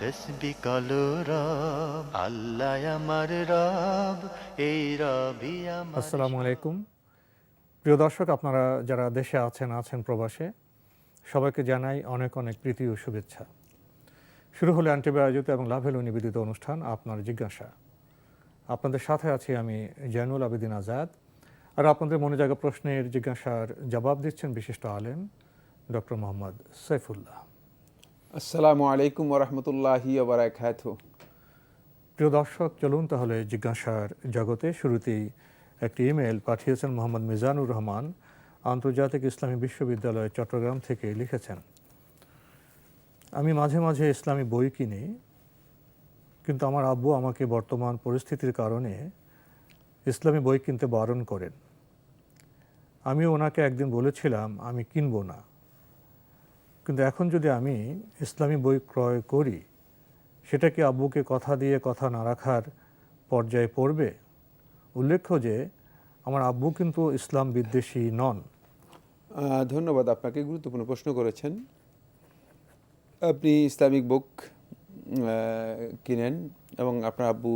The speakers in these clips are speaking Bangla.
তসবি রব, আল্লাহ আমার রব, এই রবি আমার। আসসালামু আলাইকুম। প্রিয় দর্শক, আপনারা যারা দেশে আছেন আছেন প্রবাসে, সবাইকে জানাই অনেক অনেক প্রীতি ও শুভেচ্ছা। শুরু হলো অ্যান্টিবি আয়োজিত এবং লাভেল নিবেদিত অনুষ্ঠান, আপনার জিজ্ঞাসা। আপনাদের সাথে আছি আমি জয়নুল আবেদিন আজাদ। আর আপনাদের মনে জায়গা প্রশ্নের জিজ্ঞাসার জবাব দিচ্ছেন বিশিষ্ট আলেম, ডক্টর মোহাম্মদ সৈফুল্লাহ। আসসালামু আলাইকুম ওরহমতুল্লাহি ওবরাকাত প্রিয় দর্শক, চলুন তাহলে জিজ্ঞাসার জগতে শুরুতেই একটি ইমেল পাঠিয়েছেন মোহাম্মদ মিজানুর রহমান, আন্তর্জাতিক ইসলামী বিশ্ববিদ্যালয় চট্টগ্রাম থেকে লিখেছেন, আমি মাঝে মাঝে ইসলামী বই কিনি, কিন্তু আমার আব্বু আমাকে বর্তমান পরিস্থিতির কারণে ইসলামী বই কিনতে বারণ করেন। আমি ওনাকে একদিন বলেছিলাম, আমি কিনবো না কিন্তু এখন যদি আমি ইসলামী বই ক্রয় করি সেটা কি আব্বুকে কথা দিয়ে কথা না রাখার পর্যায়ে পড়বে? উল্লেখ্য যে, আমার আব্বু কিন্তু ইসলাম বিদ্বেষী নন। ধন্যবাদ আপনাকে, গুরুত্বপূর্ণ প্রশ্ন করেছেন। আপনি ইসলামিক বুক কিনেন এবং আপনার আব্বু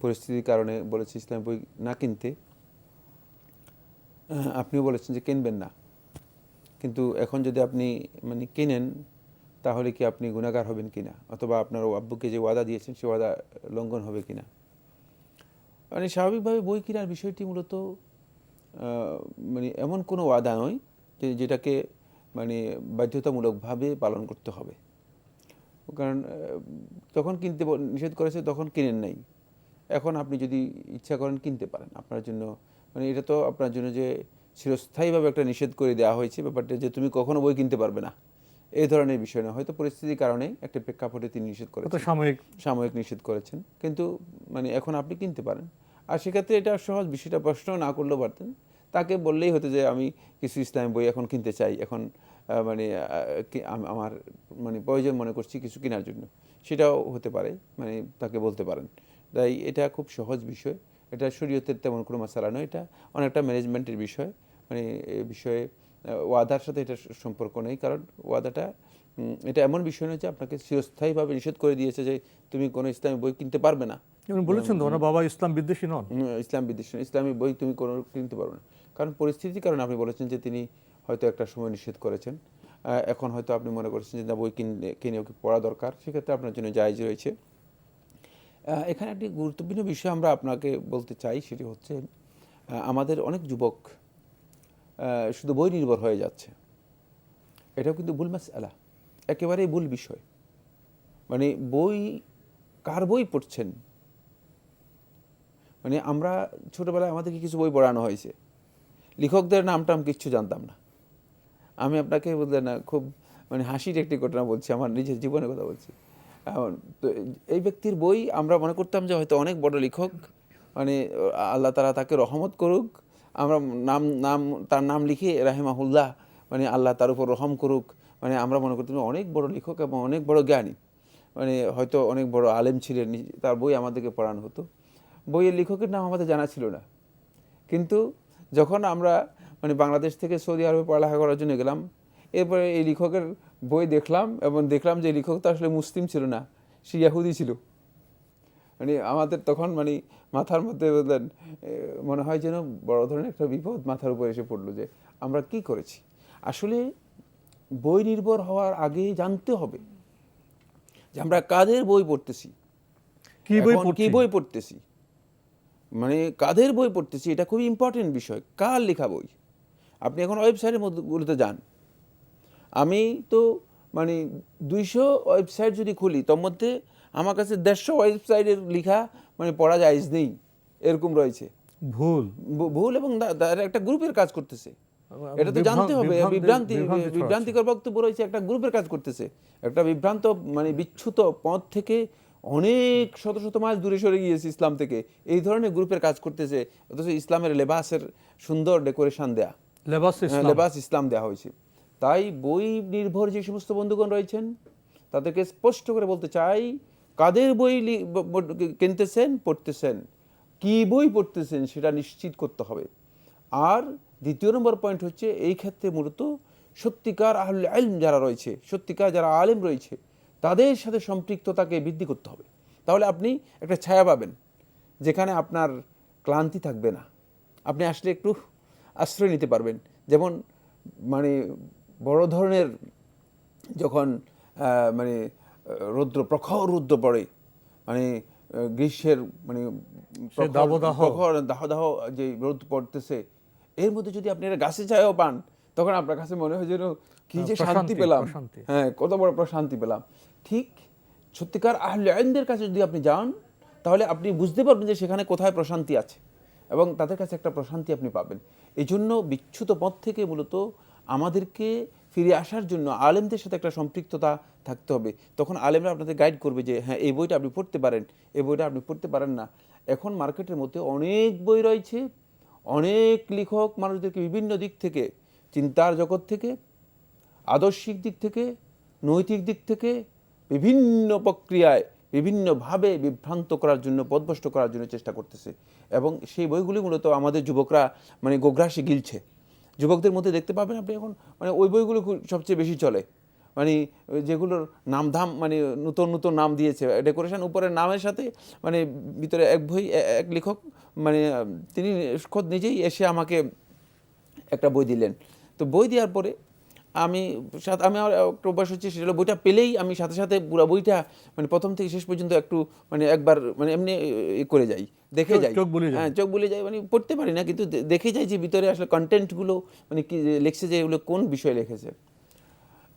পরিস্থিতির কারণে বলেছে ইসলামিক বই না কিনতে। আপনিও বলেছেন যে কিনবেন না। কিন্তু এখন যদি আপনি মানে কিনেন, তাহলে কি আপনি গুণাগার হবেন কিনা? অথবা আপনার আব্বুকে যে ওয়াদা দিয়েছেন, সে ওয়াদা লঙ্ঘন হবে কিনা? মানে স্বাভাবিকভাবে বই কেনার বিষয়টি মূলত মানে এমন কোনো ওয়াদা নয় যে যেটাকে মানে বাধ্যতামূলকভাবে পালন করতে হবে। কারণ যখন কিনতে নিষেধ করেছে তখন কিনেন নাই। এখন আপনি যদি ইচ্ছা করেন কিনতে পারেন। আপনার জন্য মানে এটা তো আপনার জন্য যে চিরস্থায়ীভাবে একটা নিষেধ করে দেওয়া হয়েছে ব্যাপারটা যে তুমি কখনো বই কিনতে পারবে না। এই ধরনের বিষয় না হয়তো পরিস্থিতির কারণে একটা প্রেক্ষাপটে তিনি নিষেধ করেছেন। সাময়িক। সাময়িক নিষেধ করেছেন। কিন্তু মানে এখন আপনি কিনতে পারেন। আর সেক্ষেত্রে এটা সহজ বিষয়টা প্রশ্ন না করলেও পারতেন। তাকে বললেই হতো যে আমি কিছু ইসলাম বই এখন কিনতে চাই। এখন মানে আমার মানে প্রয়োজন মনে করছি কিছু কেনার জন্য। সেটাও হতে পারে মানে তাকে বলতে পারেন। তাই এটা খুব সহজ বিষয়। এটা শরীয়তের তেমন কোনো মশালা নয় এটা অনেকটা ম্যানেজমেন্টের বিষয়। মানে এ বিষয়ে ওয়াদার সাথে এটা সম্পর্ক নেই কারণ ওয়াদাটা এটা এমন বিষয় নয় যে আপনাকে চিরস্থায়ীভাবে নিষেধ করে দিয়েছে যে তুমি কোনো ইসলামী বই কিনতে পারবে না। বলেছেন তো ওনার বাবা ইসলাম বিদ্বেষী নন। ইসলাম বিদ্বেষ। ইসলামী বই তুমি কোনো কিনতে পারবে না। কারণ পরিস্থিতির কারণে আপনি বলেছেন যে তিনি হয়তো একটা সময় নিষেধ করেছেন। এখন হয়তো আপনি মনে করছেন যে না বই কিনলে কিনে ওকে পড়া দরকার। সেক্ষেত্রে আপনার জন্য জায়জ রয়েছে। এখানে একটি গুরুত্বপূর্ণ বিষয় আমরা আপনাকে বলতে চাই, সেটি হচ্ছে আমাদের অনেক যুবক শুধু বই নির্ভর হয়ে যাচ্ছে। এটাও কিন্তু ভুল মাস আলা একেবারেই ভুল বিষয়। মানে বই, কার বই পড়ছেন? মানে আমরা ছোটোবেলায় আমাদেরকে কিছু বই পড়ানো হয়েছে। লেখকদের নাম টাম কিচ্ছু জানতাম না। আমি আপনাকে বলতে না, খুব মানে হাসির একটি ঘটনা বলছি, আমার নিজের জীবনের কথা বলছি। এই ব্যক্তির বই আমরা মনে করতাম যে হয়তো অনেক বড় লেখক মানে আল্লাহ তারা তাকে রহমত করুক, আমরা নাম নাম, তার নাম লিখে রাহেমাহুল্লাহ মানে আল্লাহ তার উপর রহম করুক মানে আমরা মনে করতাম অনেক বড় লেখক এবং অনেক বড় জ্ঞানী মানে হয়তো অনেক বড় আলেম ছিলেন, তার বই আমাদেরকে পড়ানো হতো। বইয়ের লেখকের নাম আমাদের জানা ছিল না। কিন্তু যখন আমরা মানে বাংলাদেশ থেকে সৌদি আরবে পড়ালেখা করার জন্য গেলাম, এরপরে এই লেখকের বই দেখলাম এবং দেখলাম যে লেখক তো আসলে মুসলিম ছিল না সে ইয়াহুদি ছিল। মানে আমাদের তখন মানে মাথার মধ্যে মনে হয় যেন বড় ধরনের একটা বিপদ মাথার উপর এসে পড়ল যে আমরা কি করেছি। আসলে বই নির্ভর হওয়ার আগে জানতে হবে যে আমরা কাদের বই পড়তেছি। কি বই কি বই পড়তেছি? মানে কাদের বই পড়তেছি? এটা খুবই ইম্পর্টেন্ট বিষয়। কার লেখা বই? আপনি এখন ওয়েবসাইটের মধ্যেগুলোতে যান। আমি তো মানে দুইশো ওয়েবসাইট যদি খুলি তোর মধ্যে আমার কাছে দেড়শো ওয়েবসাইটের লেখা মানে পড়া যায় নেই এরকম রয়েছে। ভুল। ভুল এবং একটা গ্রুপের কাজ করতেছে। এটা তো জানতে হবে বিভ্রান্তি-। বিভ্রান্তিকর বক্তব্য রয়েছে একটা গ্রুপের কাজ করতেছে। একটা বিভ্রান্ত মানে বিচ্ছুত পথ থেকে অনেক শত শত মাস দূরে সরে গিয়েছে ইসলাম থেকে। এই ধরনের গ্রুপের কাজ করতেছে অথচ ইসলামের লেবাসের সুন্দর ডেকোরেশন দেয়া। লেবাস হ্যাঁ, ইসলাম। লেবাস ইসলাম দেওয়া হয়েছে। তাই বই নির্ভর যে সমস্ত বন্ধুগণ রয়েছেন, তাদেরকে স্পষ্ট করে বলতে চাই, কাদের বই কিনতেছেন, পড়তেছেন, কি বই পড়তেছেন সেটা নিশ্চিত করতে হবে। আর দ্বিতীয় নম্বর পয়েন্ট হচ্ছে, এই ক্ষেত্রে মূলত সত্যিকার আহলে আলম যারা রয়েছে, সত্যিকার যারা আলেম রয়েছে, তাদের সাথে সম্পৃক্ততাকে বৃদ্ধি করতে হবে। তাহলে আপনি একটা ছায়া পাবেন, যেখানে আপনার ক্লান্তি থাকবে না। আপনি আসলে একটু আশ্রয় নিতে পারবেন। যেমন মানে বড় ধরনের যখন মানে রৌদ্র প্রখর রৌদ্র পড়ে মানে গ্রীষ্মের মানে প্রখর- দাবদাহ। প্রখর দাহ দাহ যে রোদ পড়তেছে এর মধ্যে যদি আপনি একটা গাছে ছায়াও পান তখন আপনার কাছে মনে হয় যেন কি যে শান্তি পেলাম। হ্যাঁ কত বড় প্রশান্তি পেলাম। ঠিক সত্যিকার আহলে আইনদের কাছে যদি আপনি যান তাহলে আপনি বুঝতে পারবেন যে সেখানে কোথায় প্রশান্তি আছে এবং তাদের কাছে একটা প্রশান্তি আপনি পাবেন। এই জন্য বিচ্ছুত পথ থেকে মূলত আমাদেরকে ফিরে আসার জন্য আলেমদের সাথে একটা সম্পৃক্ততা থাকতে হবে। তখন আলেমরা আপনাদের গাইড করবে যে হ্যাঁ এই বইটা আপনি পড়তে পারেন, এই বইটা আপনি পড়তে পারেন না। এখন মার্কেটের মধ্যে অনেক বই রয়েছে, অনেক লেখক মানুষদেরকে বিভিন্ন দিক থেকে, চিন্তার জগৎ থেকে, আদর্শিক দিক থেকে, নৈতিক দিক থেকে বিভিন্ন প্রক্রিয়ায়, বিভিন্নভাবে বিভ্রান্ত করার জন্য পদভষ্ট করার জন্য চেষ্টা করতেছে। এবং সেই বইগুলি মূলত আমাদের যুবকরা মানে গোগ্রাসে গিলছে। যুবকদের মধ্যে দেখতে পাবেন আপনি এখন মানে ওই বইগুলো সবচেয়ে বেশি চলে। মানে যেগুলোর নামধাম মানে নতুন নতুন নাম দিয়েছে। ডেকোরেশন উপরের নামের সাথে মানে ভিতরে এক বই এক লেখক মানে তিনি খোদ নিজেই এসে আমাকে একটা বই দিলেন। তো বই দেওয়ার পরে আমি সাথে আমি আমার একটা অভ্যাস হচ্ছে সেটা হলো বইটা পেলেই আমি সাথে সাথে পুরো বইটা মানে প্রথম থেকে শেষ পর্যন্ত একটু মানে একবার মানে এমনি করে যাই দেখে যাই। চোখ বলে হ্যাঁ চোখ বলে যাই মানে পড়তে পারি না কিন্তু দেখে যাই যে ভিতরে আসলে কন্টেন্টগুলো মানে কি লিখছে যে এগুলো কোন বিষয়ে লিখেছে।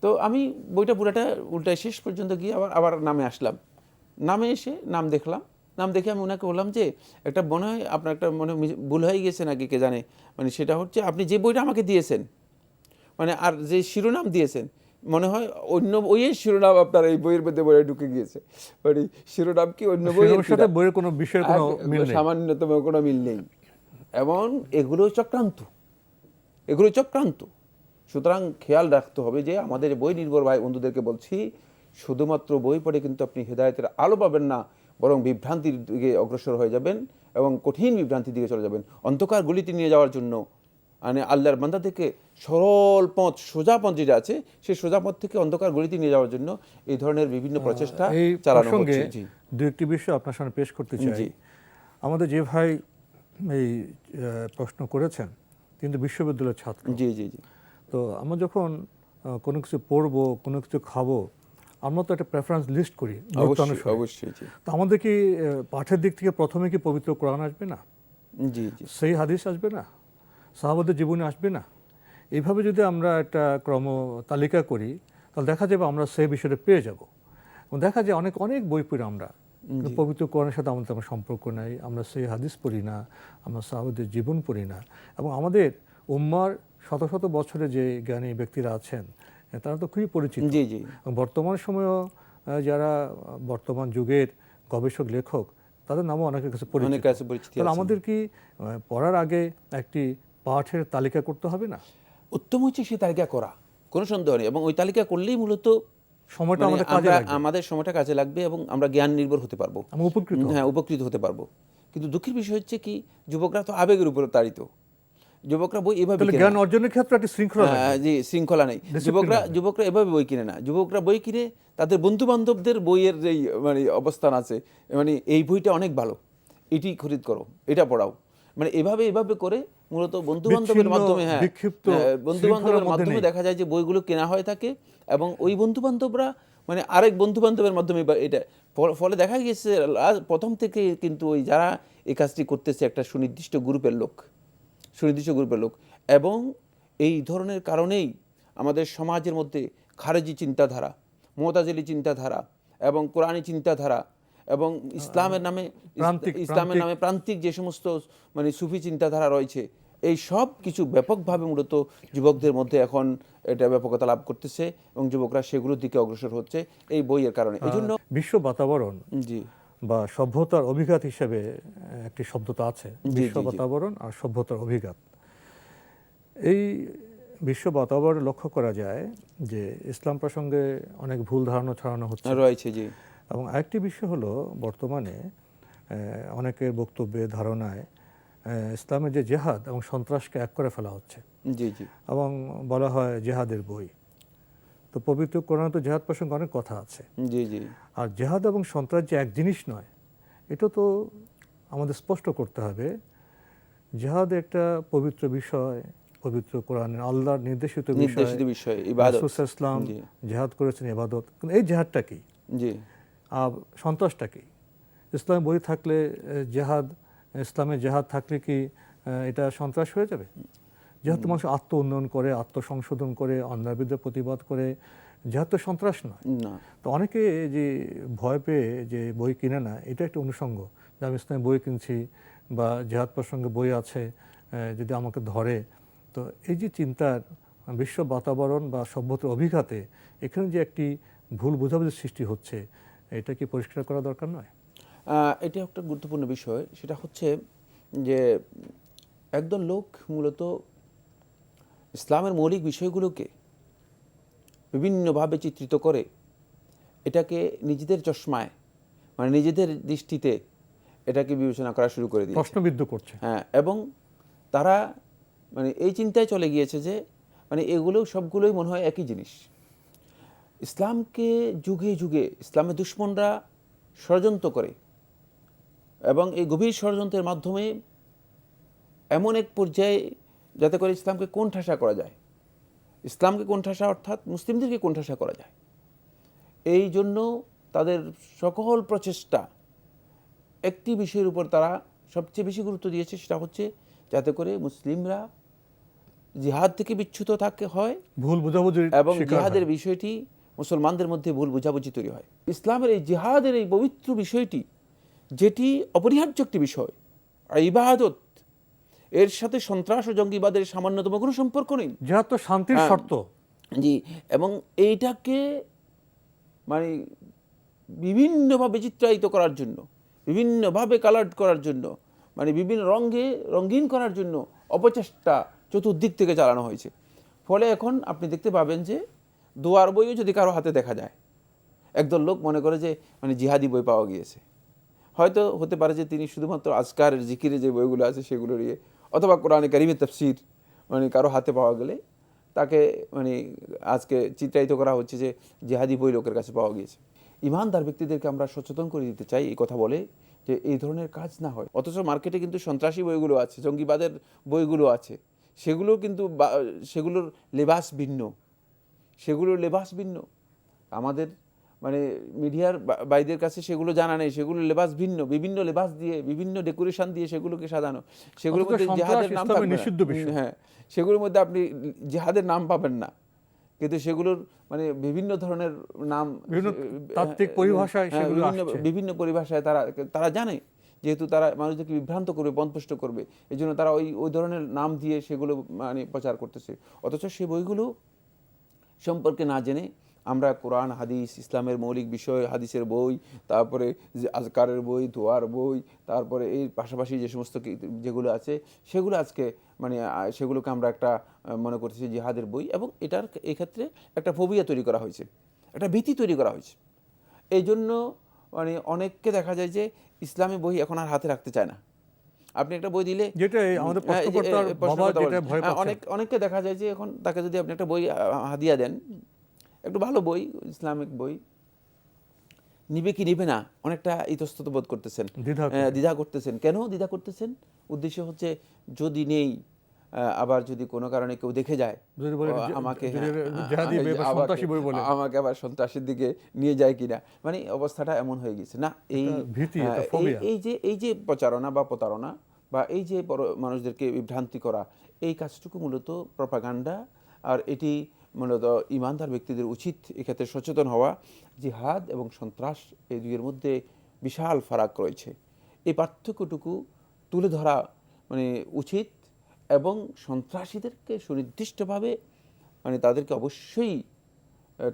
তো আমি বইটা পুরাটা উল্টায় শেষ পর্যন্ত গিয়ে আবার আবার নামে আসলাম। নামে এসে নাম দেখলাম। নাম দেখে আমি ওনাকে বললাম যে একটা মনে হয় আপনার একটা মনে ভুল হয়ে গেছে নাকি কে জানে? মানে সেটা হচ্ছে আপনি যে বইটা আমাকে দিয়েছেন মানে আর যে শিরোনাম দিয়েছেন মনে হয় অন্য বইয়ের শিরোনাম আপনার এই বইয়ের মধ্যে বইয়ে ঢুকে গিয়েছে। মানে শিরোনাম কি অন্য বইয়ের সাথে বইয়ের কোনো বিষয়ের কোনো মিল নেই। সামান্যতম কোনো মিল নেই। এবং এগুলো চক্রান্ত। এগুলো চক্রান্ত। সুতরাং খেয়াল রাখতে হবে যে আমাদের বই নির্ভর ভাই বন্ধুদেরকে বলছি শুধুমাত্র বই পড়ে কিন্তু আপনি হেদায়তের আলো পাবেন না বরং বিভ্রান্তির দিকে অগ্রসর হয়ে যাবেন এবং কঠিন বিভ্রান্তির দিকে চলে যাবেন। অন্ধকার গলিতে নিয়ে যাওয়ার জন্য মানে আল্লাহর বান্দা থেকে সরল পথ সোজা পথ যেটা আছে সেই সোজা পথ থেকে অন্ধকার গলিতে নিয়ে যাওয়ার জন্য এই ধরনের বিভিন্ন প্রচেষ্টা এই চালানো হচ্ছে। জি। দু একটি বিষয় আপনার সামনে পেশ করতে চাই। আমাদের যে ভাই এই প্রশ্ন করেছেন কিন্তু বিশ্ববিদ্যালয়ের ছাত্র। জি জি জি। তো আমরা যখন কোনো কিছু পড়ব কোনো কিছু খাব আমরা তো একটা প্রেফারেন্স লিস্ট করি অবশ্যই জি। তো আমাদের কি পাঠের দিক থেকে প্রথমে কি পবিত্র কোরআন আসবে না? জি জি। সেই হাদিস আসবে না? সাহাবাদের জীবনে আসবে না। এইভাবে যদি আমরা একটা ক্রম তালিকা করি তাহলে দেখা যাবে আমরা সেই বিষয়টা পেয়ে যাব। দেখা যায় অনেক অনেক বই পড়ি আমরা। পবিত্র কোরআনের সাথে আমাদের তেমন সম্পর্ক নাই আমরা সেই হাদিস পড়ি না আমরা সাহাবাদের জীবন পড়ি না। এবং আমাদের উম্মার শত শত বছরে যে জ্ঞানী ব্যক্তিরা আছেন তারা তো খুবই পরিচিত। বর্তমান সময়েও যারা বর্তমান যুগের গবেষক লেখক তাদের নামও অনেকের কাছে পরিচিত। আমাদের কি পড়ার আগে একটি পাঠের তালিকা করতে হবে না? উত্তম হচ্ছে সেই তালিকা করা কোনো সন্দেহ নেই। এবং ওই তালিকা করলেই মূলত সময়টা মানে আমাদের কাজে লাগবে। আমাদের সময়টা কাজে লাগবে এবং আমরা জ্ঞান নির্ভর হতে পারব। আমরা উপকৃত হ্যাঁ উপকৃত হতে পারব। কিন্তু দুঃখের বিষয় হচ্ছে কি যুবকরা তো আবেগের উপরে তাড়িত। যুবকরা বই এভাবে জ্ঞান অর্জনের ক্ষেত্রে একটি শৃঙ্খলা হ্যাঁ, জি শৃঙ্খলা নেই। যুবকরা যুবকরা এভাবে বই কিনে না। যুবকরা বই কিনে তাদের বন্ধু বান্ধবদের বইয়ের যেই মানে অবস্থান আছে মানে এই বইটা অনেক ভালো। এটি খরিদ করো এটা পড়াও। মানে এভাবে এভাবে করে মূলত বন্ধু বান্ধবের মাধ্যমে হ্যাঁ বিক্ষিপ্ত বন্ধু বান্ধবের মাধ্যমে দেখা যায় যে বইগুলো কেনা হয়ে থাকে এবং ওই বন্ধু বান্ধবরা মানে আরেক বন্ধু বান্ধবের মাধ্যমে এটা ফলে দেখা গিয়েছে প্রথম থেকে কিন্তু ওই যারা এই কাজটি করতেছে একটা সুনির্দিষ্ট গ্রুপের লোক সুনির্দিষ্ট গ্রুপের লোক এবং এই ধরনের কারণেই আমাদের সমাজের মধ্যে খারেজি চিন্তাধারা মোতাজেলি চিন্তাধারা এবং কোরআনী চিন্তাধারা এবং ইসলামের নামে ইসলামের নামে প্রান্তিক। যে সমস্ত মানে সুফি চিন্তাধারা রয়েছে এই সব কিছু ব্যাপকভাবে মূলত যুবকদের মধ্যে এখন এটা ব্যাপকতা লাভ করতেছে এবং যুবকরা সেগুলোর দিকে অগ্রসর হচ্ছে এই বইয়ের কারণে। এই জন্য বিশ্ব বাতাবরণ জি। বা সভ্যতার অভিঘাত হিসেবে একটি শব্দ তো আছে বিশ্ব। বাতাবরণ আর সভ্যতার অভিঘাত। এই বিশ্ব বাতাবরণ লক্ষ্য করা যায় যে ইসলাম প্রসঙ্গে অনেক ভুল ধারণা ছড়ানো হচ্ছে। রয়েছে জি। এবং আরেকটি বিষয় হলো বর্তমানে অনেকের বক্তব্যে ধারণায় ইসলামের যে জেহাদ এবং সন্ত্রাসকে এক করে ফেলা হচ্ছে জি জি। এবং বলা হয় জেহাদের বই। তো পবিত্র কোরআন তো জেহাদ প্রসঙ্গে অনেক কথা আছে। জি জি। আর জেহাদ এবং সন্ত্রাস যে এক জিনিস নয় এটা তো আমাদের স্পষ্ট করতে হবে। জেহাদ একটা পবিত্র বিষয় পবিত্র কোরআনের আল্লাহর নির্দেশিত বিষয়। ইসলাম জেহাদ করেছেন ইবাদত। কিন্তু এই জেহাদটা কি? জি। সন্ত্রাসটা কি? ইসলাম বই থাকলে জেহাদ ইসলামের জেহাদ থাকলে কি এটা সন্ত্রাস হয়ে যাবে? যেহেতু মানুষ আত্ম উন্নয়ন করে আত্মসংশোধন করে অন্যায়ের বিরুদ্ধে প্রতিবাদ করে জেহাদ তো সন্ত্রাস নয়। তো অনেকে যে ভয় পেয়ে যে বই কিনে না এটা একটা অনুষঙ্গ যে আমি ইসলামী বই কিনছি বা জেহাদ প্রসঙ্গে বই আছে যদি আমাকে ধরে। তো এই যে চিন্তার বিশ্ব বাতাবরণ বা সভ্যতার অভিঘাতে এখানে যে একটি ভুল বোঝাবুঝির সৃষ্টি হচ্ছে এটা কি পরিষ্কার করা দরকার নয়? এটা একটা গুরুত্বপূর্ণ বিষয়। সেটা হচ্ছে যে একদল লোক মূলত ইসলামের মৌলিক বিষয়গুলোকে বিভিন্নভাবে চিত্রিত করে এটাকে নিজেদের চশমায় মানে নিজেদের দৃষ্টিতে এটাকে বিবেচনা করা শুরু করে দিয়ে প্রশ্নবিদ্ধ করছে। হ্যাঁ এবং তারা মানে এই চিন্তায় চলে গিয়েছে যে মানে এগুলো সবগুলোই মনে হয় একই জিনিস। ইসলামকে যুগে যুগে ইসলামের দুশ্মনরা ষড়যন্ত্র করে এবং এই গভীর ষড়যন্ত্রের মাধ্যমে এমন এক পর্যায়ে যাতে করে ইসলামকে কোণঠাসা করা যায়। ইসলামকে কোণঠাসা অর্থাৎ মুসলিমদেরকে কোণঠাসা করা যায়। এই জন্য তাদের সকল প্রচেষ্টা একটি বিষয়ের উপর তারা সবচেয়ে বেশি গুরুত্ব দিয়েছে সেটা হচ্ছে যাতে করে মুসলিমরা জিহাদ থেকে বিচ্যুত থাকে হয় ভুল বোঝাবুঝির এবং জিহাদের বিষয়টি মুসলমানদের মধ্যে ভুল বোঝাবুঝি তৈরি হয়। ইসলামের এই জিহাদের এই পবিত্র বিষয়টি যেটি অপরিহার্য একটি বিষয় আর ইবাদত এর সাথে সন্ত্রাস ও জঙ্গিবাদের সামান্যতম কোনো সম্পর্ক নেই। জেহাদ তো শান্তির হ্যাঁ। শর্ত। জি এবং এইটাকে মানে বিভিন্নভাবে চিত্রায়িত করার জন্য বিভিন্নভাবে কালার করার জন্য মানে বিভিন্ন রঙে রঙিন করার জন্য অপচেষ্টা চতুর্দিক থেকে চালানো হয়েছে। ফলে এখন আপনি দেখতে পাবেন যে দোয়ার বইও যদি কারও হাতে দেখা যায়, একদল লোক মনে করে যে মানে জিহাদি বই পাওয়া গিয়েছে। হয়তো হতে পারে যে তিনি শুধুমাত্র আজকারের জিকিরে যে বইগুলো আছে সেগুলো নিয়ে, অথবা কোরআনে কারিমের তফসির মানে কারও হাতে পাওয়া গেলে তাকে মানে আজকে চিত্রায়িত করা হচ্ছে যে জেহাদি বই লোকের কাছে পাওয়া গিয়েছে। ইমানদার ব্যক্তিদেরকে আমরা সচেতন করে দিতে চাই, এই কথা বলে যে এই ধরনের কাজ না হয়। অথচ মার্কেটে কিন্তু সন্ত্রাসী বইগুলো আছে, জঙ্গিবাদের বইগুলো আছে। সেগুলো কিন্তু সেগুলোর লেবাস ভিন্ন। সেগুলোর লেবাস ভিন্ন। আমাদের মানে মিডিয়ার বাইদের কাছে সেগুলো জানা নেই সেগুলো লেবাস ভিন্ন বিভিন্ন লেবাস দিয়ে বিভিন্ন ডেকোরেশন দিয়ে সেগুলোকে সাজানো। সেগুলোর মধ্যে জেহাদের নাম ইসলামে থাকবে না। নিষিদ্ধ হ্যাঁ সেগুলোর মধ্যে আপনি জেহাদের নাম পাবেন না। কিন্তু সেগুলোর মানে বিভিন্ন ধরনের নাম তাত্ত্বিক পরিভাষায় হ্যাঁ, বিভিন্ন বিভিন্ন পরিভাষায় তারা তারা জানে যেহেতু তারা মানুষদেরকে বিভ্রান্ত করবে বনপুষ্ট করবে। এই জন্য তারা ওই ওই ধরনের নাম দিয়ে সেগুলো মানে প্রচার করতেছে। অথচ সেই বইগুলো সম্পর্কে না জেনে আমরা কোরআন, হাদিস, ইসলামের মৌলিক বিষয়, হাদিসের বই, তারপরে আজকারের বই, দোয়ার বই, তারপরে এই পাশাপাশি যে সমস্ত যেগুলো আছে, সেগুলো আজকে মানে সেগুলোকে আমরা একটা মনে করতেছি জিহাদের বই এবং এটার এক্ষেত্রে একটা ফোবিয়া তৈরি করা হয়েছে, একটা ভীতি তৈরি করা হয়েছে। এই জন্য মানে অনেককে দেখা যায় যে ইসলামী বই এখন আর হাতে রাখতে চায় না। আপনি একটা বই দিলে যেটা আমাদের। অনেক অনেককে দেখা যায় যে এখন তাকে যদি আপনি একটা বই হাদিয়া দেন একটু ভালো বই ইসলামিক বই নিবে কি নিবে না অনেকটা ইতস্তত বোধ করতেছেন। দ্বিধা করতেছেন। কেন দ্বিধা করতেছেন? উদ্দেশ্য হচ্ছে যদি নেই আবার যদি কোনো কারণে কেউ দেখে যায় আমাকে হ্যাঁ, আমাকে- আবার সন্ত্রাসের দিকে নিয়ে যায় কিনা? মানে অবস্থাটা এমন হয়ে গেছে। না এই হ্যাঁ, এই- যে এই যে প্রচারণা বা প্রতারণা বা এই যে মানুষদেরকে বিভ্রান্তি করা এই কাজটুকু মূলত প্রপাগান্ডা আর এটি মূলত ইমানদার ব্যক্তিদের উচিত এক্ষেত্রে সচেতন হওয়া জিহাদ এবং সন্ত্রাস এই দুইয়ের মধ্যে বিশাল ফারাক রয়েছে। এই পার্থক্যটুকু তুলে ধরা মানে উচিত এবং সন্ত্রাসীদেরকে সুনির্দিষ্টভাবে মানে তাদেরকে অবশ্যই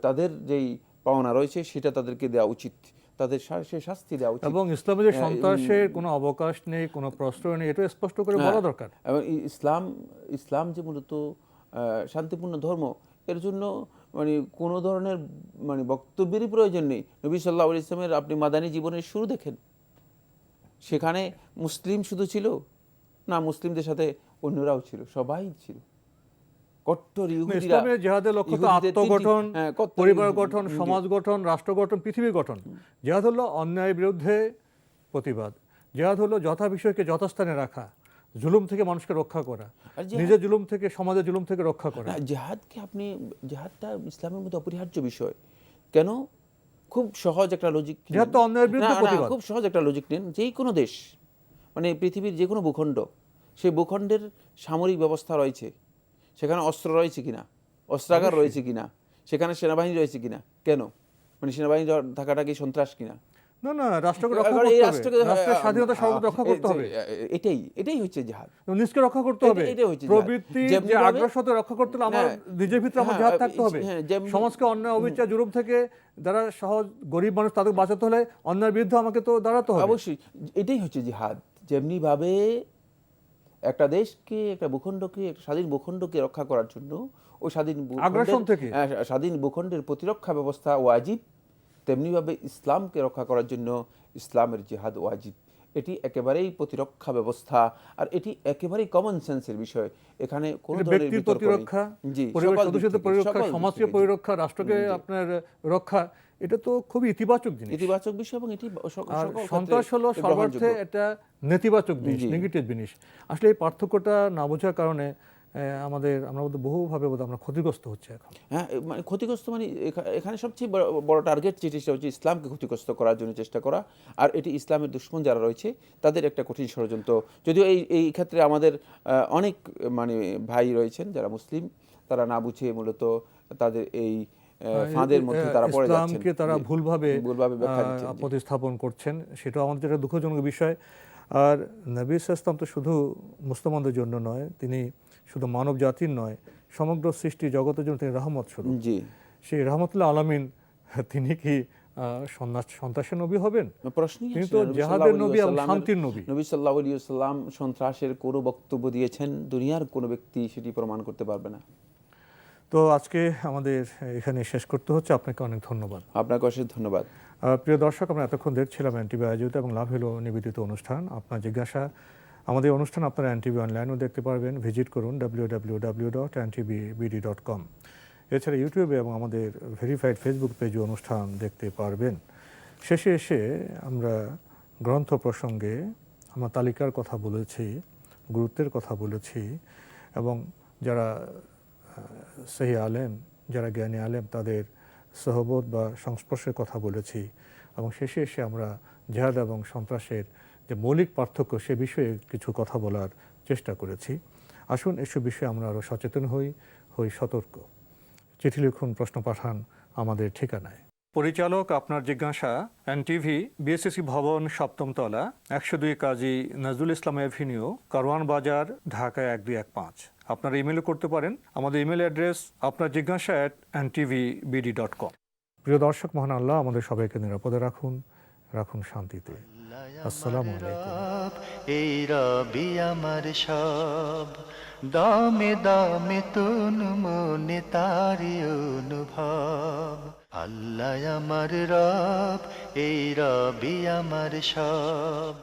তাদের যেই পাওনা রয়েছে সেটা তাদেরকে দেওয়া উচিত। তাদের সে শাস্তি দেওয়া উচিত। এবং ইসলামে যে সন্ত্রাসের কোনো অবকাশ নেই কোনো প্রশ্রয় নেই এটা স্পষ্ট করে বলা হ্যাঁ, দরকার। এবং ইসলাম ইসলাম যে মূলত শান্তিপূর্ণ ধর্ম এর জন্য মানে কোনো ধরনের মানে বক্তব্যেরই প্রয়োজন নেই। নবী সাল্লাহ ইসলামের আপনি মাদানী জীবনের শুরু দেখেন। সেখানে মুসলিম শুধু ছিল? না মুসলিমদের সাথে অন্যরাও ছিল সবাই ছিল। কট্টর ইহুদিরা ইসলামের জেহাদের লক্ষ্য তো আত্মগঠন হ্যাঁ, পরিবার গঠন সমাজ গঠন রাষ্ট্র গঠন পৃথিবী গঠন। জেহাদ হলো অন্যায়ের বিরুদ্ধে প্রতিবাদ। জেহাদ হলো যথা বিষয়কে যথাস্থানে রাখা জুলুম থেকে মানুষকে রক্ষা করা নিজের জুলুম থেকে সমাজের জুলুম থেকে রক্ষা করা। জেহাদকে আপনি জেহাদটা ইসলামের মধ্যে অপরিহার্য বিষয়। কেন? খুব সহজ একটা লজিক জেহাদ তো অন্যায়ের বিরুদ্ধে। খুব সহজ একটা লজিক নেন। যেই কোনো দেশ মানে পৃথিবীর যে কোনো ভূখণ্ড সেই ভূখণ্ডের সামরিক ব্যবস্থা রয়েছে। সেখানে অস্ত্র রয়েছে কিনা? অস্ত্রাগার রয়েছে কিনা? সেখানে সেনাবাহিনী রয়েছে কিনা? কেন? মানে সেনাবাহিনী থাকাটা কি সন্ত্রাস কিনা? না না রাষ্ট্রকে রক্ষা করতে হবে। রাষ্ট্রকে- রাষ্ট্রের স্বাধীনতা সর্বদা রক্ষা করতে হবে। এটাই এটাই হচ্ছে জেহাদ। নিজকে রক্ষা করতে হবে। এটাই হচ্ছে প্রবৃত্তি যে যেমনিভাবে- রক্ষা করতে হলে আমার হ্যাঁ, নিজের ভিতরে আমার হ্যাঁ, জেহাদ থাকতে হবে। হ্যাঁ, সমাজকে অন্যায় অবিচার জুলুম থেকে যারা সহজ গরিব মানুষ তাদের বাঁচাতে হলে অন্যায়ের বিরুদ্ধে আমাকে তো দাঁড়াতে হবে। অবশ্যই এটাই হচ্ছে জিহাদ। যেমনি ভাবে একটা দেশকে একটা ভূখণ্ডকে একটা স্বাধীন ভূখণ্ডকে রক্ষা করার জন্য ও স্বাধীন আগ্রাসন থেকে। হ্যাঁ, স্বাধীন ভূখণ্ডের প্রতিরক্ষা ব্যবস্থা ওয়াজিব তেমনিভাবে ইসলামকে রক্ষা করার জন্য ইসলামের জিহাদ ওয়াজিব এটি একেবারেই প্রতিরক্ষা ব্যবস্থা আর এটি একেবারেই কমন সেন্সের বিষয়। এখানে কোন ধরনের। প্রতিরক্ষা জি প্রতিরক্ষা সমাজকে প্রতিরক্ষা রাষ্ট্রকে আপনার রক্ষা এটা তো খুবই ইতিবাচক জিনিস। ইতিবাচক বিষয় এবং এটি সন্ত্রাস হলো সর্বার্থে একটা এটা নেতিবাচক জিনিস। নেগেটিভ জিনিস। আসলে এই পার্থক্যটা না বোঝার কারণে আমাদের আমরা বোধহয় বহুভাবে বোধহয় আমরা ক্ষতিগ্রস্ত হচ্ছে এখন। হ্যাঁ মানে ক্ষতিগ্রস্ত মানে এখানে সবচেয়ে বড়- বড় টার্গেট যেটি সেটা হচ্ছে ইসলামকে ক্ষতিগ্রস্ত করার জন্য চেষ্টা করা। আর এটি ইসলামের দুশ্মন যারা রয়েছে তাদের একটা কঠিন ষড়যন্ত্র। যদিও এই এই ক্ষেত্রে আমাদের অনেক মানে ভাই রয়েছেন যারা মুসলিম তারা না বুঝে মূলত তাদের এই আহ, ফাঁদের মধ্যে তারা পড়ে যাচ্ছেন। ইসলামকে তারা ভুলভাবে ভুলভাবে। প্রতিস্থাপন করছেন। সেটা আমাদের একটা দুঃখজনক বিষয় আর নবী ইসলাম তো শুধু মুসলমানদের জন্য নয় তিনি শুধু মানব জাতির নয় সমগ্র সৃষ্টি জগতের জন্য তিনি রহমত স্বরূপ। জি। সেই রহমতুল্লাহ আলমিন তিনি কি সন্ত্রাসের নবী হবেন? তিনি তো জেহাদের নবী এবং শান্তির নবী। নবী সাল্লাহ আলী সাল্লাম সন্ত্রাসের কোনো বক্তব্য দিয়েছেন দুনিয়ার কোনো ব্যক্তি সেটি প্রমাণ করতে পারবে না। তো আজকে আমাদের এখানে শেষ করতে হচ্ছে। আপনাকে অনেক ধন্যবাদ। আপনাকে অশেষ ধন্যবাদ। প্রিয় দর্শক, আমরা এতক্ষণ দেখছিলাম এনটিভি আয়োজিত এবং লাভ হলো নিবেদিত অনুষ্ঠান। আপনার জিজ্ঞাসা, আমাদের অনুষ্ঠান আপনারা এনটিভি অনলাইনেও দেখতে পারবেন। ভিজিট করুন W W W dot BD dot com এছাড়া ইউটিউবে এবং আমাদের ভেরিফাইড ফেসবুক পেজে অনুষ্ঠান দেখতে পারবেন। শেষে এসে আমরা গ্রন্থ প্রসঙ্গে আমরা তালিকার কথা বলেছি, গুরুত্বের কথা বলেছি এবং যারা সেই আলেম, যারা জ্ঞানী আলেম, তাদের সহবত বা সংস্পর্শের কথা বলেছি এবং শেষে এসে আমরা জেহাদ এবং সন্ত্রাসের যে মৌলিক পার্থক্য সে বিষয়ে কিছু কথা বলার চেষ্টা করেছি। আসুন এসব বিষয়ে আমরা আরও সচেতন হই হই সতর্ক। চিঠি লিখুন, প্রশ্ন পাঠান আমাদের ঠিকানায়। পরিচালক আপনার জিজ্ঞাসা, এনটিভি বিএসসি ভবন সপ্তম তলা একশো দুই কাজী নজরুল ইসলাম এভিনিউ, কারওয়ান বাজার, ঢাকা এক দুই এক পাঁচ। আপনারা ইমেলও করতে পারেন। আমাদের ইমেল অ্যাড্রেস আপনার জিজ্ঞাসা at NTV BD dot com প্রিয় দর্শক, মহান আল্লাহ, আমাদের সবাইকে নিরাপদে রাখুন রাখুন শান্তিতে। আসসালামু এই রবি আমার সব, দামে দামে তুন মনে তারি অনুভব। আল্লাহ আমার রব, এই রবি আমার সব।